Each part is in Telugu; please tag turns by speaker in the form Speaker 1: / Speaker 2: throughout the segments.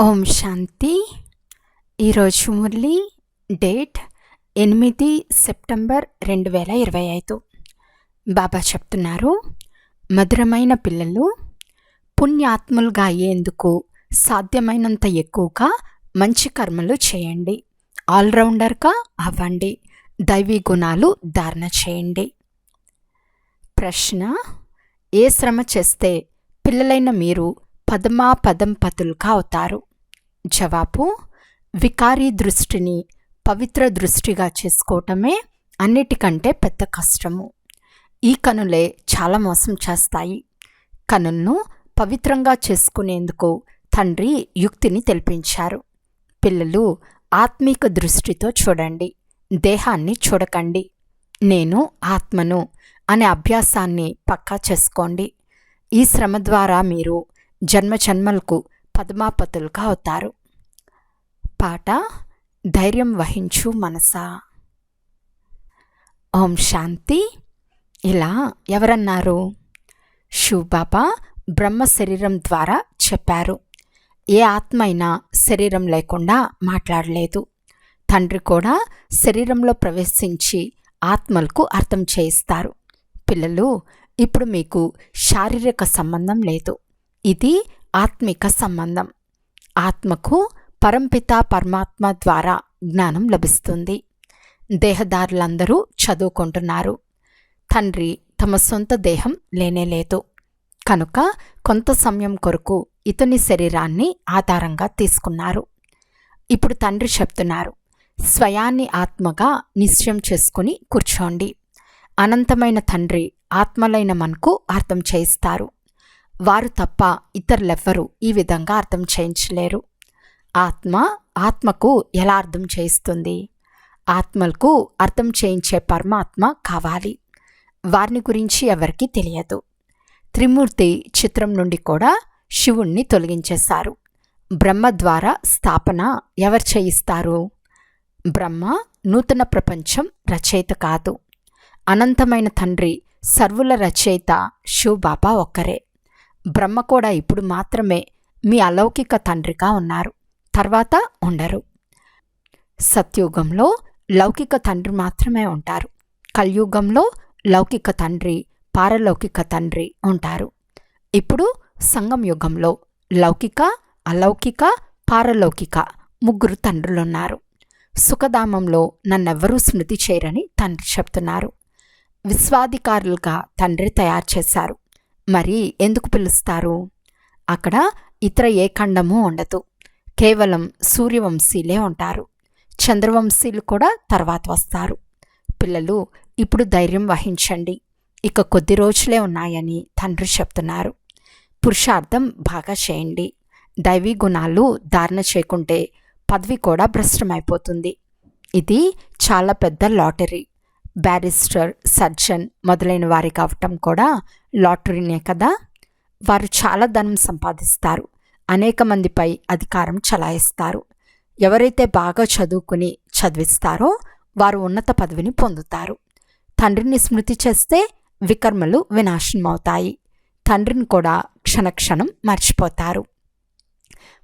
Speaker 1: ఓం శాంతి. ఈరోజు మురళి డేట్ ఎనిమిది సెప్టెంబర్ రెండు వేల ఇరవై ఐదు. బాబా చెప్తున్నారు మధురమైన పిల్లలు పుణ్యాత్ములుగా అయ్యేందుకు సాధ్యమైనంత ఎక్కువగా మంచి కర్మలు చేయండి. ఆల్రౌండర్గా అవ్వండి. దైవీ గుణాలు ధారణ చేయండి. ప్రశ్న ఏ శ్రమ చేస్తే పిల్లలైన మీరు పదమా పదంపతులుగా అవుతారు జవాబు వికారీ దృష్టిని పవిత్ర దృష్టిగా చేసుకోవటమే అన్నిటికంటే పెద్ద కష్టము. ఈ కనులే చాలా మోసం చేస్తాయి. కనులను పవిత్రంగా చేసుకునేందుకు తండ్రి యుక్తిని తెలిపించారు. పిల్లలు ఆత్మీక దృష్టితో చూడండి దేహాన్ని చూడకండి. నేను ఆత్మను అనే అభ్యాసాన్ని పక్కా చేసుకోండి. ఈ శ్రమ ద్వారా మీరు జన్మ జన్మలకు పద్మాపతులుగా అవుతారు. పాట ధైర్యం వహించు మనసా. ఓం శాంతి. ఇలా ఎవరన్నారు? శివబాబా బ్రహ్మ శరీరం ద్వారా చెప్పారు. ఏ ఆత్మ అయినా శరీరం లేకుండా మాట్లాడలేదు. తండ్రి కూడా శరీరంలో ప్రవేశించి ఆత్మలకు అర్థం చేయిస్తారు. పిల్లలు ఇప్పుడు మీకు శారీరక సంబంధం లేదు. ఇది ఆత్మిక సంబంధం. ఆత్మకు పరంపిత పరమాత్మ ద్వారా జ్ఞానం లభిస్తుంది. దేహదారులందరూ చదువుకుంటున్నారు. తండ్రి తమ సొంత దేహం లేనేలేదు కనుక కొంత సమయం కొరకు ఇతని శరీరాన్ని ఆధారంగా తీసుకున్నారు. ఇప్పుడు తండ్రి చెప్తున్నారు స్వయాన్ని ఆత్మగా నిశ్చయం చేసుకుని కూర్చోండి. అనంతమైన తండ్రి ఆత్మలైన మనకు అర్థం చేయిస్తారు. వారు తప్ప ఇతరులెవ్వరూ ఈ విధంగా అర్థం చేయించలేరు. ఆత్మ ఆత్మకు ఎలా అర్థం చేయిస్తుంది? ఆత్మలకు అర్థం చేయించే పరమాత్మ కావాలి. వారిని గురించి ఎవరికీ తెలియదు. త్రిమూర్తి చిత్రం నుండి కూడా శివుణ్ణి తొలగించేశారు. బ్రహ్మ ద్వారా స్థాపన ఎవరు చేయిస్తారు? బ్రహ్మ నూతన ప్రపంచం రచయిత కాదు. అనంతమైన తండ్రి సర్వుల రచయిత శివబాబా ఒక్కరే. బ్రహ్మ కూడా ఇప్పుడు మాత్రమే మీ అలౌకిక తండ్రిగా ఉన్నారు. తర్వాత ఉండరు. సత్యుగంలో లౌకిక తండ్రి మాత్రమే ఉంటారు. కలియుగంలో లౌకిక తండ్రి పారలౌకిక తండ్రి ఉంటారు. ఇప్పుడు సంగం యుగంలో లౌకిక అలౌకిక పారలౌకిక ముగ్గురు తండ్రులున్నారు. సుఖధామంలో నన్నెవ్వరూ స్మృతి చేయరని తండ్రి చెప్తున్నారు. విశ్వాధికారులుగా తండ్రి తయారు చేశారు. మరి ఎందుకు పిలుస్తారు? అక్కడ ఇతర ఏ ఖండము ఉండదు. కేవలం సూర్యవంశీలే ఉంటారు. చంద్రవంశీలు కూడా తర్వాత వస్తారు. పిల్లలు ఇప్పుడు ధైర్యం వహించండి. ఇక కొద్ది రోజులే ఉన్నాయని తండ్రి చెప్తున్నారు. పురుషార్థం బాగా చేయండి. దైవీ గుణాలు ధారణ చేయకుంటే పదవి కూడా భ్రష్టమైపోతుంది. ఇది చాలా పెద్ద లాటరీ. బ్యారిస్టర్ సర్జన్ మొదలైన వారి కావటం కూడా లాటరీనే కదా? వారు చాలా ధనం సంపాదిస్తారు. అనేక మందిపై అధికారం చలాయిస్తారు. ఎవరైతే బాగా చదువుకుని చదివిస్తారో వారు ఉన్నత పదవిని పొందుతారు. తండ్రిని స్మృతి చేస్తే వికర్మలు వినాశనమవుతాయి. తండ్రిని కూడా క్షణక్షణం మర్చిపోతారు.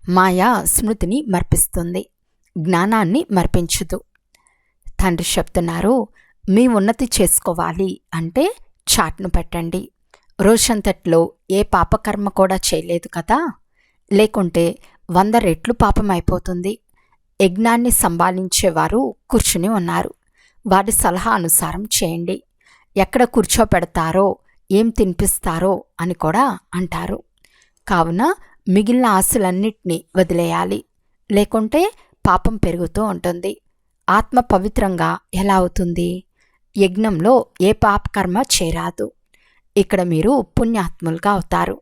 Speaker 1: మాయా స్మృతిని మర్పిస్తుంది. జ్ఞానాన్ని మర్పించదు. తండ్రి చెప్తున్నారు మీ ఉన్నతి చేసుకోవాలి అంటే చాట్ను పెట్టండి. రోజంతట్లో ఏ పాపకర్మ కూడా చేయలేదు కదా? లేకుంటే వంద రెట్లు పాపం అయిపోతుంది. యజ్ఞాన్ని సంభాళించేవారు కూర్చుని ఉన్నారు. వారి సలహా అనుసారం చేయండి. ఎక్కడ కూర్చోపెడతారో ఏం తినిపిస్తారో అని కూడా అంటారు. కావున మిగిలిన ఆశలన్నిటినీ వదిలేయాలి. లేకుంటే పాపం పెరుగుతూ ఉంటుంది. ఆత్మ పవిత్రంగా ఎలా అవుతుంది? యజ్ఞంలో ఏ పాపకర్మ చేరాదు ఇక్కడ మీరు పుణ్యాత్ములుగా అవుతారు.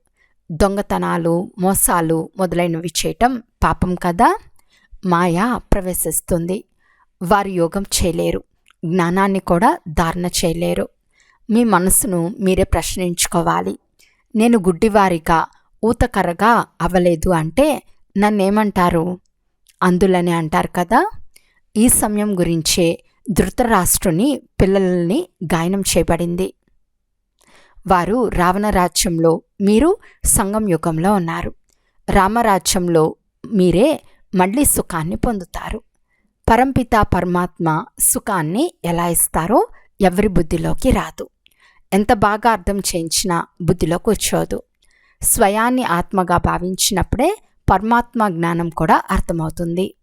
Speaker 1: దొంగతనాలు మోసాలు మొదలైనవి చేయటం పాపం కదా? మాయ ప్రవేశిస్తుంది. వారు యోగం చేయలేరు. జ్ఞానాన్ని కూడా ధారణ చేయలేరు. మీ మనసును మీరే ప్రశ్నించుకోవాలి. నేను గుడ్డివారిగా ఊతకర్రగా అవ్వలేదు అంటే నన్నేమంటారు? అందులనే అంటారు కదా? ఈ సమయం గురించే ధృతరాష్ట్రుని పిల్లల్ని గాయనం చేయబడింది వారు రావణ రాజ్యంలో మీరు సంగం యుగంలో ఉన్నారు. రామరాజ్యంలో మీరే మళ్ళీ సుఖాన్ని పొందుతారు. పరంపిత పరమాత్మ సుఖాన్ని ఎలా ఇస్తారో ఎవరి బుద్ధిలోకి రాదు. ఎంత బాగా అర్థం చేయించినా బుద్ధిలో కూర్చోదు స్వయాన్ని ఆత్మగా భావించినప్పుడే పరమాత్మ జ్ఞానం కూడా అర్థమవుతుంది.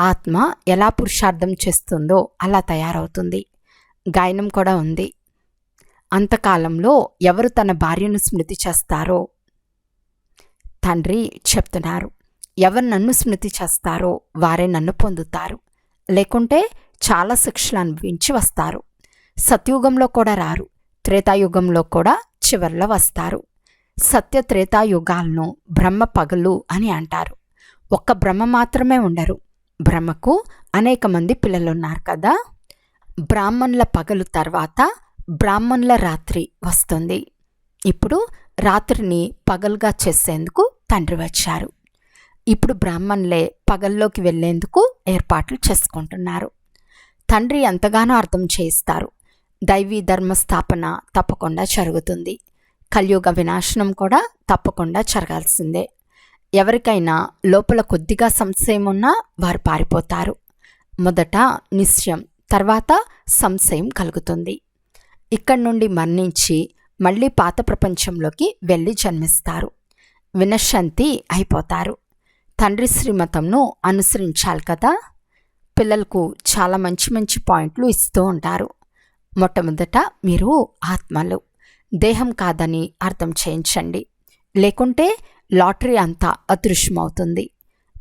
Speaker 1: ఆత్మ ఎలా పురుషార్థం చేస్తుందో అలా తయారవుతుంది. గాయనం కూడా ఉంది. అంతకాలంలో ఎవరు తన భార్యను స్మృతి చేస్తారో తండ్రి చెప్తున్నారు. ఎవరు నన్ను స్మృతి చేస్తారో వారే నన్ను పొందుతారు. లేకుంటే చాలా శిక్షలు అనుభవించి వస్తారు. సత్యుగంలో కూడా రారు. త్రేతాయుగంలో కూడా చివర్లో వస్తారు. సత్య త్రేతాయుగాలను బ్రహ్మ పగలు అని అంటారు. ఒక్క బ్రహ్మ మాత్రమే ఉండరు. బ్రహ్మకు అనేక మంది పిల్లలున్నారు కదా. బ్రాహ్మణుల పగలు తర్వాత బ్రాహ్మణుల రాత్రి వస్తుంది. ఇప్పుడు రాత్రిని పగలుగా చేసేందుకు తండ్రి వచ్చారు. ఇప్పుడు బ్రాహ్మణులే పగల్లోకి వెళ్ళేందుకు ఏర్పాట్లు చేసుకుంటున్నారు. తండ్రి ఎంతగానో అర్థం చేయిస్తారు. దైవీ ధర్మ స్థాపన తప్పకుండా జరుగుతుంది. కలియుగ వినాశనం కూడా తప్పకుండా జరగాల్సిందే. ఎవరికైనా లోపల కొద్దిగా సంశయం ఉన్నా వారు పారిపోతారు. మొదట నిశ్చయం తర్వాత సంశయం కలుగుతుంది. ఇక్కడి నుండి మరణించి మళ్ళీ పాత ప్రపంచంలోకి వెళ్ళి జన్మిస్తారు. వినశాంతి అయిపోతారు. తండ్రి శ్రీమతంను అనుసరించాలి కదా? పిల్లలకు చాలా మంచి మంచి పాయింట్లు ఇస్తూ ఉంటారు. మొట్టమొదట మీరు ఆత్మలు. దేహం కాదని అర్థం చేయించండి. లేకుంటే లాటరీ అంతా అదృశ్యమవుతుంది.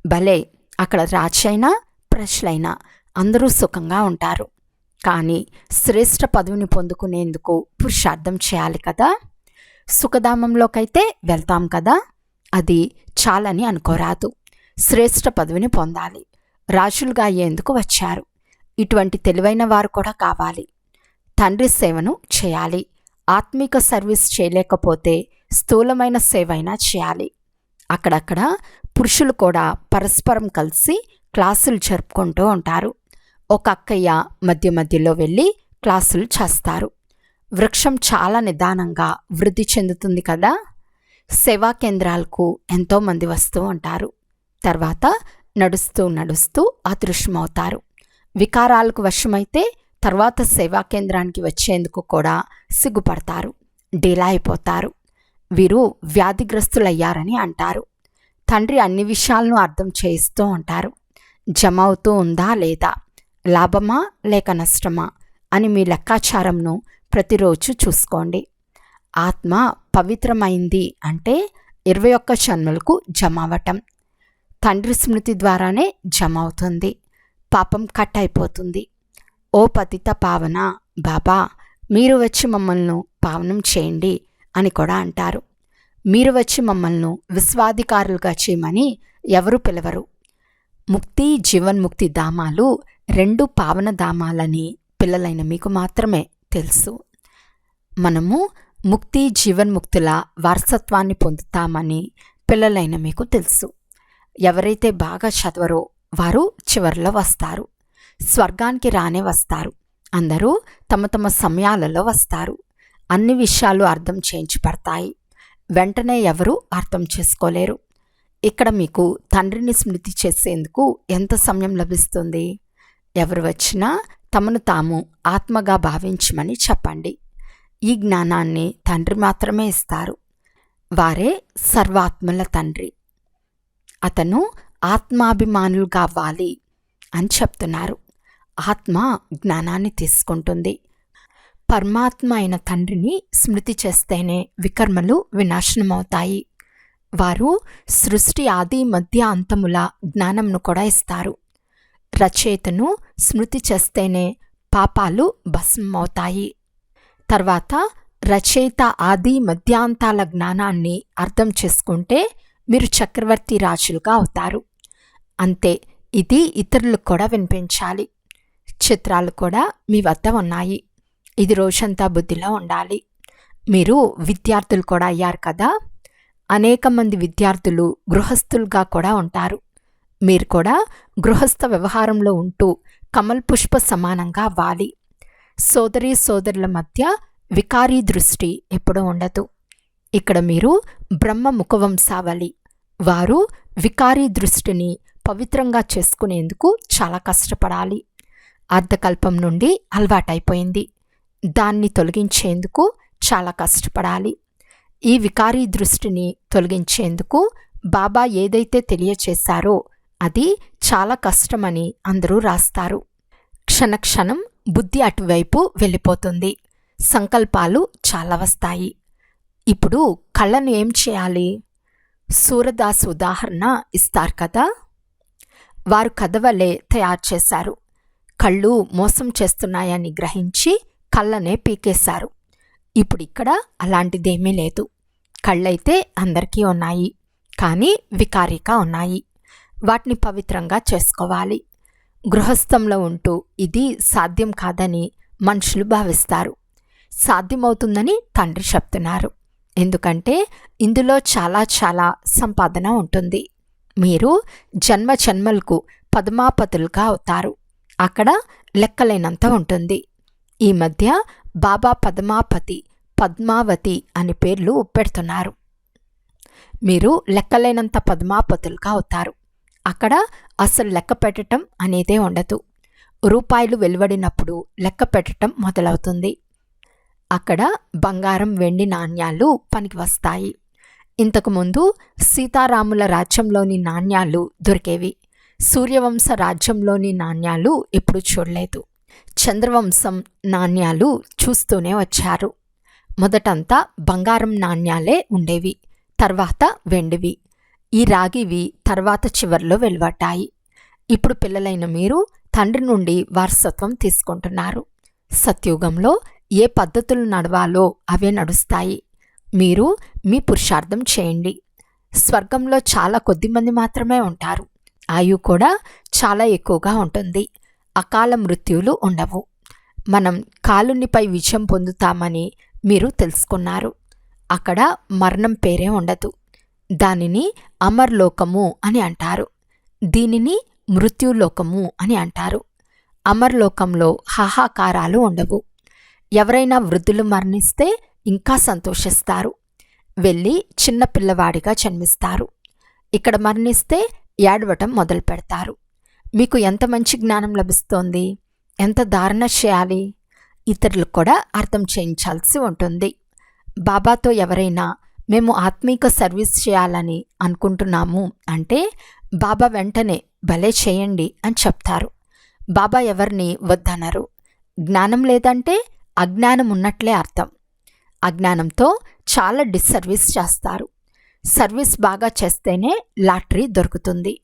Speaker 1: భలే! అక్కడ రాజైనా ప్రజలైనా అందరూ సుఖంగా ఉంటారు. కానీ శ్రేష్ఠ పదవిని పొందుకునేందుకు పురుషార్థం చేయాలి కదా? సుఖధామంలోకైతే వెళ్తాం కదా? అది చాలని అనుకోరాదు. శ్రేష్ఠ పదవిని పొందాలి. రాజులుగా అయ్యేందుకు వచ్చారు. ఇటువంటి తెలివైన వారు కూడా కావాలి. తండ్రి సేవను చేయాలి. ఆత్మిక సర్వీస్ చేయలేకపోతే స్థూలమైన సేవైనా చేయాలి. అక్కడక్కడ పురుషులు కూడా పరస్పరం కలిసి క్లాసులు జరుపుకుంటూ ఉంటారు. ఒక అక్కయ్య మధ్య మధ్యలో వెళ్ళి క్లాసులు చేస్తారు. వృక్షం చాలా నిదానంగా వృద్ధి చెందుతుంది కదా? సేవా కేంద్రాలకు ఎంతోమంది వస్తూ ఉంటారు. తర్వాత నడుస్తూ నడుస్తూ అదృశ్యమవుతారు. వికారాలకు వశమైతే తర్వాత సేవా కేంద్రానికి వచ్చేందుకు కూడా సిగ్గుపడతారు. డీలా అయిపోతారు. వీరు వ్యాధిగ్రస్తులయ్యారని అంటారు. తండ్రి అన్ని విషయాలను అర్థం చేయిస్తూ ఉంటారు. జమ అవుతూ ఉందా లేదా? లాభమా లేక నష్టమా? అని మీ లెక్కాచారంను ప్రతిరోజు చూసుకోండి. ఆత్మ పవిత్రమైంది అంటే ఇరవై ఒక్క జన్మలకు జమ అవ్వటం తండ్రి స్మృతి ద్వారానే జమ అవుతుంది పాపం కట్ అయిపోతుంది ఓ పతిత పావన బాబా మీరు వచ్చి మమ్మల్ని పావనం చేయండి. అని కూడా అంటారు. మీరు వచ్చి మమ్మల్ని విశ్వాధికారులుగా చేయమని ఎవరు పిలవరు. ముక్తి జీవన్ముక్తి ధామాలు రెండు పావన ధామాలని పిల్లలైన మీకు మాత్రమే తెలుసు. మనము ముక్తి జీవన్ముక్తుల వారసత్వాన్ని పొందుతామని పిల్లలైన మీకు తెలుసు. ఎవరైతే బాగా చదవరో వారు చివరిలో వస్తారు. స్వర్గానికి రానే వస్తారు. అందరూ తమ తమ సమయాలలో వస్తారు. అన్ని విషయాలు అర్థం చేయించబడతాయి. వెంటనే ఎవరు అర్థం చేసుకోలేరు. ఇక్కడ మీకు తండ్రిని స్మృతి చేసేందుకు ఎంత సమయం లభిస్తుంది? ఎవరు వచ్చినా తమను తాము ఆత్మగా భావించమని చెప్పండి. ఈ జ్ఞానాన్ని తండ్రి మాత్రమే ఇస్తారు. వారే సర్వాత్మల తండ్రి. అతను ఆత్మాభిమానులుగా అవ్వాలి అని చెప్తున్నారు. ఆత్మ జ్ఞానాన్ని తీసుకుంటుంది. పరమాత్మ అయిన తండ్రిని స్మృతి చేస్తేనే వికర్మలు వినాశనమవుతాయి. వారు సృష్టి ఆది మధ్య అంతముల జ్ఞానంను కూడా ఇస్తారు. రచయితను స్మృతి చేస్తేనే పాపాలు భస్మమవుతాయి. తర్వాత రచయిత ఆది మధ్యాంతాల జ్ఞానాన్ని అర్థం చేసుకుంటే మీరు చక్రవర్తి రాజులుగా అవుతారు. అంతే ఇది ఇతరులకు కూడా వినిపించాలి. చిత్రాలు కూడా మీ వద్ద ఉన్నాయి. ఇది రోజంతా బుద్ధిలో ఉండాలి. మీరు విద్యార్థులు కూడా అయ్యారు కదా? అనేక మంది విద్యార్థులు గృహస్థులుగా కూడా ఉంటారు. మీరు కూడా గృహస్థ వ్యవహారంలో ఉంటూ కమల్ పుష్ప సమానంగా వాలి సోదరీ సోదరుల మధ్య వికారీ దృష్టి ఎప్పుడూ ఉండదు. ఇక్కడ మీరు బ్రహ్మ ముఖవంశావళి. వారు వికారీ దృష్టిని పవిత్రంగా చేసుకునేందుకు చాలా కష్టపడాలి. అర్ధకల్పం నుండి అలవాటైపోయింది. దాన్ని తొలగించేందుకు చాలా కష్టపడాలి. ఈ వికారీ దృష్టిని తొలగించేందుకు బాబా ఏదైతే తెలియచేశారో అది చాలా కష్టమని అందరూ రాస్తారు. క్షణక్షణం బుద్ధి అటువైపు వెళ్ళిపోతుంది. సంకల్పాలు చాలా వస్తాయి. ఇప్పుడు కళ్ళను ఏం చేయాలి? సూరదాస్ ఉదాహరణ ఇస్తారు కదా? వారు కథ వలె తయారు చేశారు. కళ్ళు మోసం చేస్తున్నాయని గ్రహించి కళ్ళనే పీకేశారు. ఇప్పుడు ఇక్కడ అలాంటిదేమీ లేదు. కళ్ళైతే అందరికీ ఉన్నాయి. కానీ వికారిగా ఉన్నాయి. వాటిని పవిత్రంగా చేసుకోవాలి. గృహస్థంలో ఉంటూ ఇది సాధ్యం కాదని మనుషులు భావిస్తారు. సాధ్యమవుతుందని తండ్రి చెప్తున్నారు. ఎందుకంటే ఇందులో చాలా చాలా సంపాదన ఉంటుంది. మీరు జన్మ జన్మలకు పద్మాపతులుగా అవుతారు. అక్కడ లెక్కలేనంత ఉంటుంది. ఈ మధ్య బాబా పద్మాపతి పద్మావతి అని పేర్లు పెడుతున్నారు. మీరు లెక్కలేనంత పద్మాపతులుగా అవుతారు. అక్కడ అసలు లెక్క పెట్టడం అనేదే ఉండదు. రూపాయలు వెలువడినప్పుడు లెక్క పెట్టడం మొదలవుతుంది. అక్కడ బంగారం వెండి నాణ్యాలు పనికి వస్తాయి. ఇంతకుముందు సీతారాముల రాజ్యంలోని నాణ్యాలు దొరికేవి. సూర్యవంశ రాజ్యంలోని నాణ్యాలు ఎప్పుడు చూడలేదు. చంద్రవంశం నాణ్యాలు చూస్తూనే వచ్చారు. మొదటంతా బంగారం నాణ్యాలే ఉండేవి తర్వాత వెండివి. ఈ రాగివి తర్వాత చివర్లో వెలువడ్డాయి. ఇప్పుడు పిల్లలైన మీరు తండ్రి నుండి వారసత్వం తీసుకుంటున్నారు. సత్యుగంలో ఏ పద్ధతులు నడవాలో అవే నడుస్తాయి. మీరు మీ పురుషార్థం చేయండి. స్వర్గంలో చాలా కొద్ది మంది మాత్రమే ఉంటారు. ఆయు కూడా చాలా ఎక్కువగా ఉంటుంది. అకాల మృత్యువులు ఉండవు. మనం కాలునిపై విజయం పొందుతామని మీరు తెలుసుకున్నారు. అక్కడ మరణం పేరే ఉండదు. దానిని అమర్లోకము అని అంటారు. దీనిని మృత్యులోకము అని అంటారు. అమర్లోకంలో హాహాకారాలు ఉండవు. ఎవరైనా వృద్ధులు మరణిస్తే ఇంకా సంతోషిస్తారు. వెళ్ళి చిన్న పిల్లవాడిగా జన్మిస్తారు. ఇక్కడ మరణిస్తే ఏడవటం మొదలు పెడతారు మీకు ఎంత మంచి జ్ఞానం లభిస్తోంది? ఎంత ధారణ చేయాలి ఇతరులకు కూడా అర్థం చేయించాల్సి ఉంటుంది. బాబాతో ఎవరైనా మేము ఆత్మీక సర్వీస్ చేయాలని అనుకుంటున్నాము అంటే బాబా వెంటనే భలే చేయండి అని చెప్తారు. బాబా ఎవరిని వద్దనరు. జ్ఞానం లేదంటే అజ్ఞానం ఉన్నట్లే అర్థం. అజ్ఞానంతో చాలా డిస్సర్వీస్ చేస్తారు. సర్వీస్ బాగా చేస్తేనే లాటరీ దొరుకుతుంది.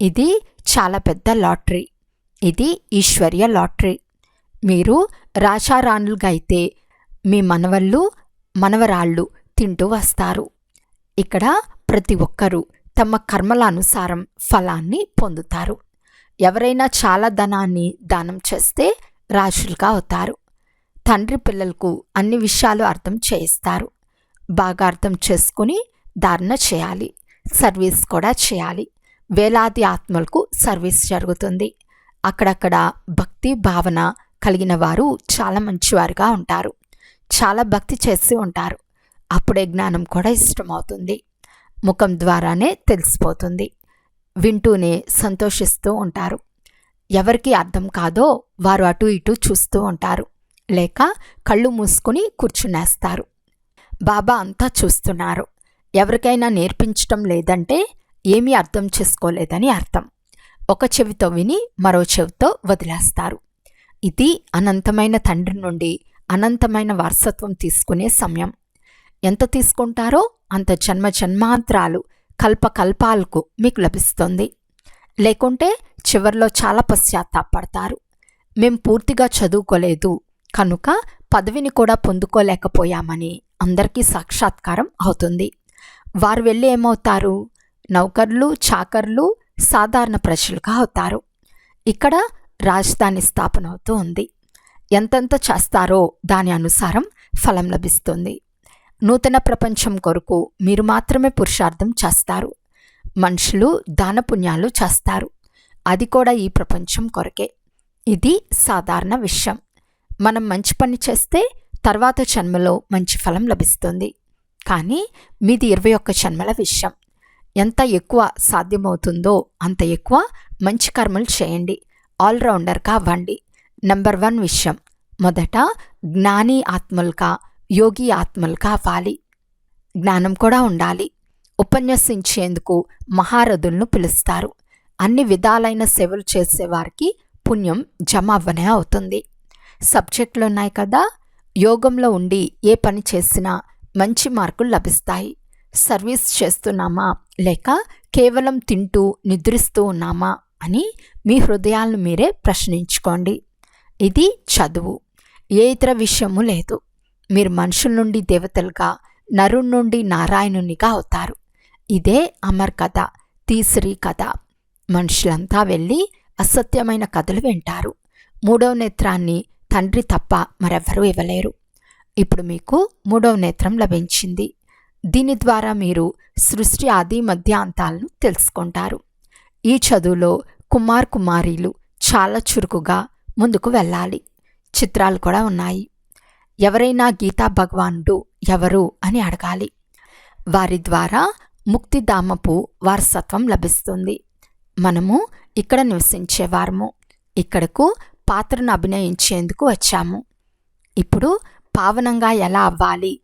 Speaker 1: ఇది చాలా పెద్ద లాటరీ. ఇది ఈశ్వర్య లాటరీ. మీరు రాశారాణులుగా అయితే మీ మనవళ్ళు మనవరాళ్ళు తింటూ వస్తారు. ఇక్కడ ప్రతి ఒక్కరూ తమ కర్మలానుసారం ఫలాన్ని పొందుతారు. ఎవరైనా చాలా ధనాన్ని దానం చేస్తే రాశులుగా అవుతారు. తండ్రి పిల్లలకు అన్ని విషయాలు అర్థం చేయిస్తారు. బాగా అర్థం చేసుకుని ధారణ చేయాలి. సర్వీస్ కూడా చేయాలి. వేలాది ఆత్మలకు సర్వీస్ జరుగుతుంది. అక్కడక్కడ భక్తి భావన కలిగిన వారు చాలా మంచివారుగా ఉంటారు. చాలా భక్తి చేసి ఉంటారు. అప్పుడే జ్ఞానం కూడా ఇష్టమవుతుంది. ముఖం ద్వారానే తెలిసిపోతుంది. వింటూనే సంతోషిస్తూ ఉంటారు. ఎవరికి అర్థం కాదో వారు అటు ఇటు చూస్తూ ఉంటారు. లేక కళ్ళు మూసుకుని కూర్చునేస్తారు. బాబా అంతా చూస్తున్నారు. ఎవరికైనా నేర్పించటం లేదంటే ఏమీ అర్థం చేసుకోలేదని అర్థం. ఒక చెవితో విని మరో చెవితో వదిలేస్తారు. ఇది అనంతమైన తండ్రి నుండి అనంతమైన వారసత్వం తీసుకునే సమయం. ఎంత తీసుకుంటారో అంత జన్మ జన్మాంతరాలు కల్పకల్పాలకు మీకు లభిస్తుంది. లేకుంటే చివర్లో చాలా పశ్చాత్తాపడతారు. మేం పూర్తిగా చదువుకోలేదు. కనుక పదవిని కూడా పొందుకోలేకపోయామని అందరికీ సాక్షాత్కారం అవుతుంది. వారు వెళ్ళి ఏమవుతారు? నౌకర్లు చాకర్లు సాధారణ ప్రజలుగా అవుతారు. ఇక్కడ రాజధాని స్థాపన అవుతూ ఉంది. ఎంతెంత చేస్తారో దాని అనుసారం ఫలం లభిస్తుంది. నూతన ప్రపంచం కొరకు మీరు మాత్రమే పురుషార్థం చేస్తారు. మనుషులు దానపుణ్యాలు చేస్తారు. అది కూడా ఈ ప్రపంచం కొరకే. ఇది సాధారణ విషయం. మనం మంచి పని చేస్తే తర్వాత జన్మలో మంచి ఫలం లభిస్తుంది. కానీ మీది ఇరవై ఒక్క జన్మల విషయం. ఎంత ఎక్కువ సాధ్యమవుతుందో అంత ఎక్కువ మంచి కర్మలు చేయండి. ఆల్రౌండర్గా అవ్వండి నెంబర్ వన్ విషయం. మొదట జ్ఞాని ఆత్మలుగా యోగి ఆత్మలుగా అవ్వాలి జ్ఞానం కూడా ఉండాలి. ఉపన్యసించేందుకు మహారథులను పిలుస్తారు. అన్ని విధాలైన సేవలు చేసేవారికి పుణ్యం జమ అవ్వనే అవుతుంది సబ్జెక్టులు ఉన్నాయి కదా. యోగంలో ఉండి ఏ పని చేసినా మంచి మార్కులు లభిస్తాయి. సర్వీస్ చేస్తున్నామా? లేక కేవలం తింటూ నిద్రిస్తూ ఉన్నామా? అని మీ హృదయాలను మీరే ప్రశ్నించుకోండి. ఇది చదువు. ఏ ఇతర విషయము లేదు. మీరు మనుషుల నుండి దేవతలుగా నరుణ్ నుండి నారాయణునిగా అవుతారు. ఇదే అమర్ కథ తీసిరి కథ. మనుషులంతా వెళ్ళి అసత్యమైన కథలు వింటారు. మూడవ నేత్రాన్ని తండ్రి తప్ప మరెవ్వరూ ఇవ్వలేరు. ఇప్పుడు మీకు మూడవ నేత్రం లభించింది. దీని ద్వారా మీరు సృష్టి ఆది మధ్యాంతాలను తెలుసుకుంటారు. ఈ చదువులో కుమార్ కుమారీలు చాలా చురుకుగా ముందుకు వెళ్ళాలి. చిత్రాలు కూడా ఉన్నాయి. ఎవరైనా గీతా భగవానుడు ఎవరు అని అడగాలి. వారి ద్వారా ముక్తిధామపు వారసత్వం లభిస్తుంది. మనము ఇక్కడ నివసించేవారము. ఇక్కడకు పాత్రను అభినయించేందుకు వచ్చాము. ఇప్పుడు పావనంగా ఎలా అవ్వాలి?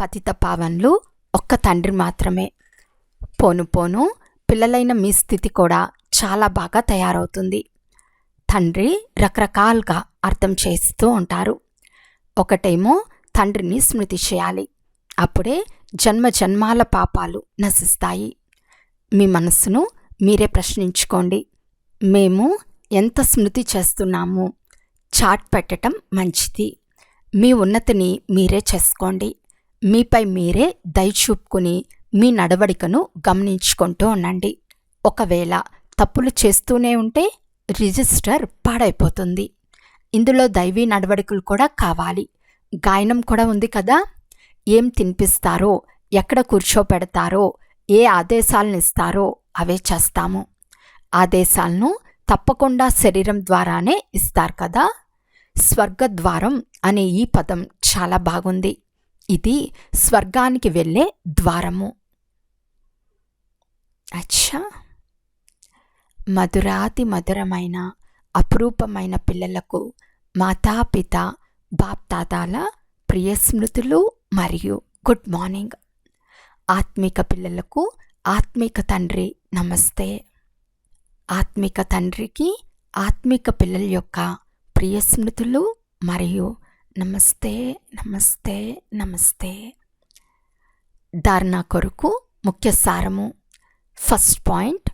Speaker 1: పతిత పావన్లు ఒక్క తండ్రి మాత్రమే. పోను పోను పిల్లలైన మీ స్థితి కూడా చాలా బాగా తయారవుతుంది. తండ్రి రకరకాలుగా అర్థం చేస్తూ ఉంటారు. ఒకటేమో తండ్రిని స్మృతి చేయాలి. అప్పుడే జన్మ జన్మాల పాపాలు నశిస్తాయి. మీ మనస్సును మీరే ప్రశ్నించుకోండి. మేము ఎంత స్మృతి చేస్తున్నాము? చాట్ పెట్టడం మంచిది. మీ ఉన్నతిని మీరే చేసుకోండి. మీపై మీరే దయచూపుకుని మీ నడవడికను గమనించుకుంటూ ఉండండి. ఒకవేళ తప్పులు చేస్తూనే ఉంటే రిజిస్టర్ పాడైపోతుంది. ఇందులో దైవీ నడవడికలు కూడా కావాలి. గాయనం కూడా ఉంది కదా? ఏం తినిపిస్తారో ఎక్కడ కూర్చోపెడతారో ఏ ఆదేశాలను ఇస్తారో అవే చేస్తాము. ఆదేశాలను తప్పకుండా శరీరం ద్వారానే ఇస్తారు కదా? స్వర్గద్వారం అనే ఈ పదం చాలా బాగుంది. ఇది స్వర్గానికి వెళ్ళే ద్వారము. అచ్చా! మధురాతి మధురమైన అపురూపమైన పిల్లలకు మాతాపిత బాప్తాతాల ప్రియ స్మృతులు మరియు గుడ్ మార్నింగ్. ఆత్మిక పిల్లలకు ఆత్మిక తండ్రి నమస్తే. ఆత్మిక తండ్రికి ఆత్మిక పిల్లల యొక్క ప్రియ స్మృతులు మరియు నమస్తే నమస్తే నమస్తే. ధారణ కొరకు ముఖ్య సారము. ఫస్ట్ పాయింట్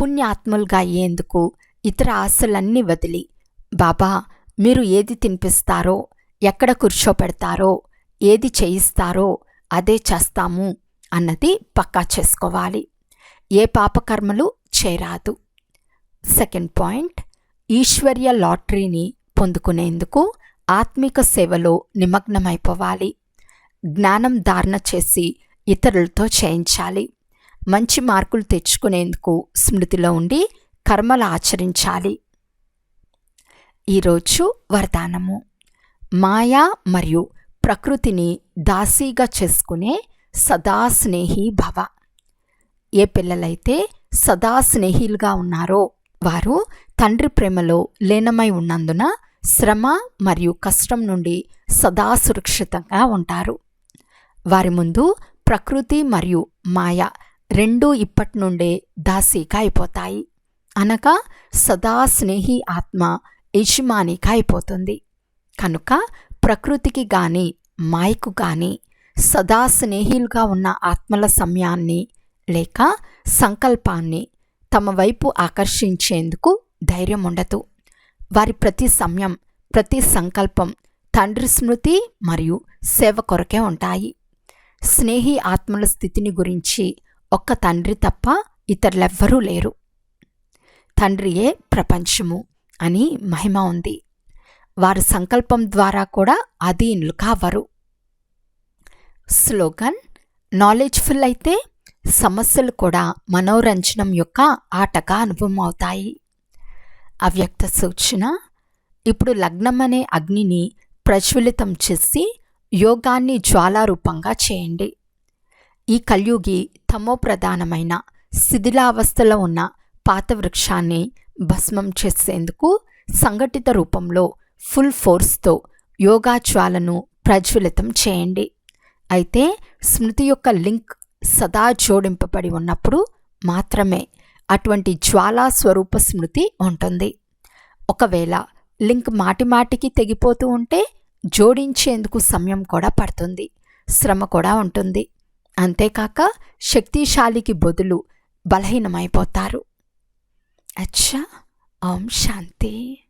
Speaker 1: పుణ్యాత్ములుగా అయ్యేందుకు ఇతర ఆశలన్నీ వదిలి. బాబా మీరు ఏది తినిపిస్తారో ఎక్కడ కూర్చోపెడతారో ఏది చేయిస్తారో అదే చేస్తాము అన్నది పక్కా చేసుకోవాలి. ఏ పాపకర్మలు చేరాదు. సెకండ్ పాయింట్ ఈశ్వర్య లాటరీని పొందుకునేందుకు ఆత్మిక సేవలో నిమగ్నమైపోవాలి. జ్ఞానం ధారణ చేసి ఇతరులతో చేయించాలి. మంచి మార్కులు తెచ్చుకునేందుకు స్మృతిలో ఉండి కర్మలు ఆచరించాలి. ఈరోజు వరదానము. మాయా మరియు ప్రకృతిని దాసీగా చేసుకునే సదా స్నేహి భవ. ఏ పిల్లలైతే సదా స్నేహిలుగా ఉన్నారో వారు తండ్రి ప్రేమలో లీనమై ఉన్నందున శ్రమ మరియు కష్టం నుండి సదా సురక్షితంగా ఉంటారు. వారి ముందు ప్రకృతి మరియు మాయ రెండూ ఇప్పటి నుండే దాసీగా అయిపోతాయి. అనగా సదా స్నేహి ఆత్మ యజమానిగా అయిపోతుంది. కనుక ప్రకృతికి గాని మాయకు గాని సదా స్నేహిలుగా ఉన్న ఆత్మల సమయాన్ని లేక సంకల్పాన్ని తమ వైపు ఆకర్షించేందుకు ధైర్యం ఉండదు వారి ప్రతి సమయం ప్రతి సంకల్పం తండ్రి స్మృతి మరియు సేవ కొరకే ఉంటాయి. స్నేహి ఆత్మల స్థితిని గురించి ఒక్క తండ్రి తప్ప ఇతరులెవ్వరూ లేరు. తండ్రియే ప్రపంచము అని మహిమ ఉంది. వారి సంకల్పం ద్వారా కూడా అధీనులు కావరు. స్లోగన్ నాలెడ్జ్ఫుల్ అయితే సమస్యలు కూడా మనోరంజనం యొక్క ఆటగా అనుభవం అవుతాయి. అవ్యక్త సూచన. ఇప్పుడు లగ్నం అనే అగ్నిని ప్రజ్వలితం చేసి యోగాన్ని జ్వాలారూపంగా చేయండి. ఈ కలియుగి తమో ప్రధానమైన శిథిలావస్థలో ఉన్న పాత వృక్షాన్ని భస్మం చేసేందుకు సంఘటిత రూపంలో ఫుల్ ఫోర్స్తో యోగా జ్వాలను ప్రజ్వలితం చేయండి. అయితే స్మృతి యొక్క లింక్ సదా జోడింపబడి ఉన్నప్పుడు మాత్రమే అటువంటి జ్వాలా స్వరూప స్మృతి ఉంటుంది. ఒకవేళ లింక్ మాటిమాటికి తెగిపోతూ ఉంటే జోడించేందుకు సమయం కూడా పడుతుంది. శ్రమ కూడా ఉంటుంది. అంతేకాక శక్తిశాలికి బదులు బలహీనమైపోతారు. అచ్చా! ఓం శాంతి.